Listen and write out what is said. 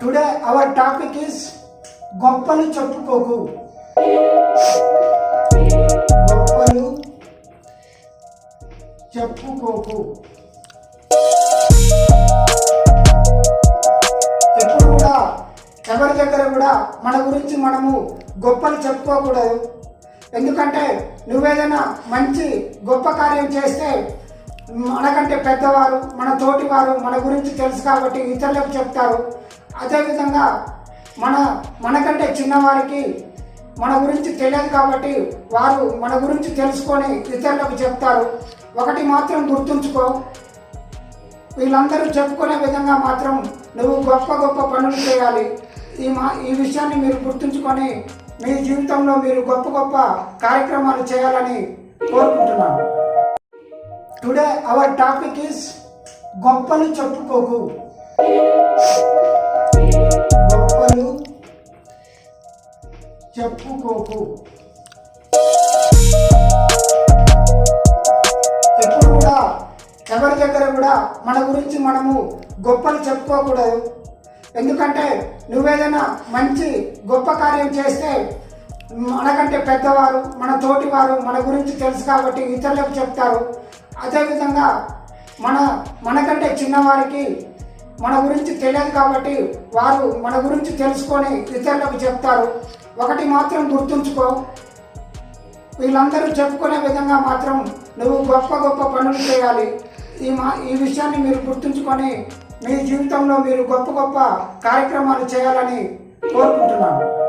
Today our topic is గొప్పలు చెప్పుకోకు. గొప్పలు చెప్పుకోకు. ఎప్పుడు కూడా ఎవరి దగ్గర కూడా మన గురించి మనము గొప్పలు చెప్పుకోకూడదు. ఎందుకంటే నువ్వేదైనా మంచి గొప్ప కార్యం చేస్తే మనకంటే పెద్దవారు మన తోటివారు మన గురించి తెలుసు కాబట్టి ఇతరులకు చెప్తారు. అదేవిధంగా మన మనకంటే చిన్నవారికి మన గురించి తెలియదు కాబట్టి వారు మన గురించి తెలుసుకొని ఇతరులకు చెప్తారు. ఒకటి మాత్రం గుర్తుంచుకో. వీళ్ళందరూ చెప్పుకునే విధంగా మాత్రం నువ్వు గొప్ప గొప్ప పనులు చేయాలి. ఈ మా ఈ విషయాన్ని మీరు గుర్తుంచుకొని మీ జీవితంలో మీరు గొప్ప గొప్ప కార్యక్రమాలు చేయాలని కోరుకుంటున్నాను. టుడే అవర్ టాపిక్ ఈస్ గొప్పలు చెప్పుకోకు. చెప్పుకోకు. ఎప్పుడు కూడా ఎవరి దగ్గర కూడా మన గురించి మనము గొప్పలు చెప్పుకోకూడదు. ఎందుకంటే నువ్వేదైనా మంచి గొప్ప కార్యం చేస్తే మనకంటే పెద్దవారు మన తోటి వారు మన గురించి తెలుసు కాబట్టి ఇతరులకు చెప్తారు. అదేవిధంగా మన మనకంటే చిన్నవారికి మన గురించి తెలియదు కాబట్టి వారు మన గురించి తెలుసుకొని ఇతరులకు చెప్తారు. ఒకటి మాత్రం గుర్తుంచుకో. వీళ్ళందరూ చెప్పుకునే విధంగా మాత్రం నువ్వు గొప్ప గొప్ప పనులు చేయాలి. ఈ మా ఈ విషయాన్ని మీరు గుర్తుంచుకొని మీ జీవితంలో మీరు గొప్ప గొప్ప కార్యక్రమాలు చేయాలని కోరుకుంటున్నాను.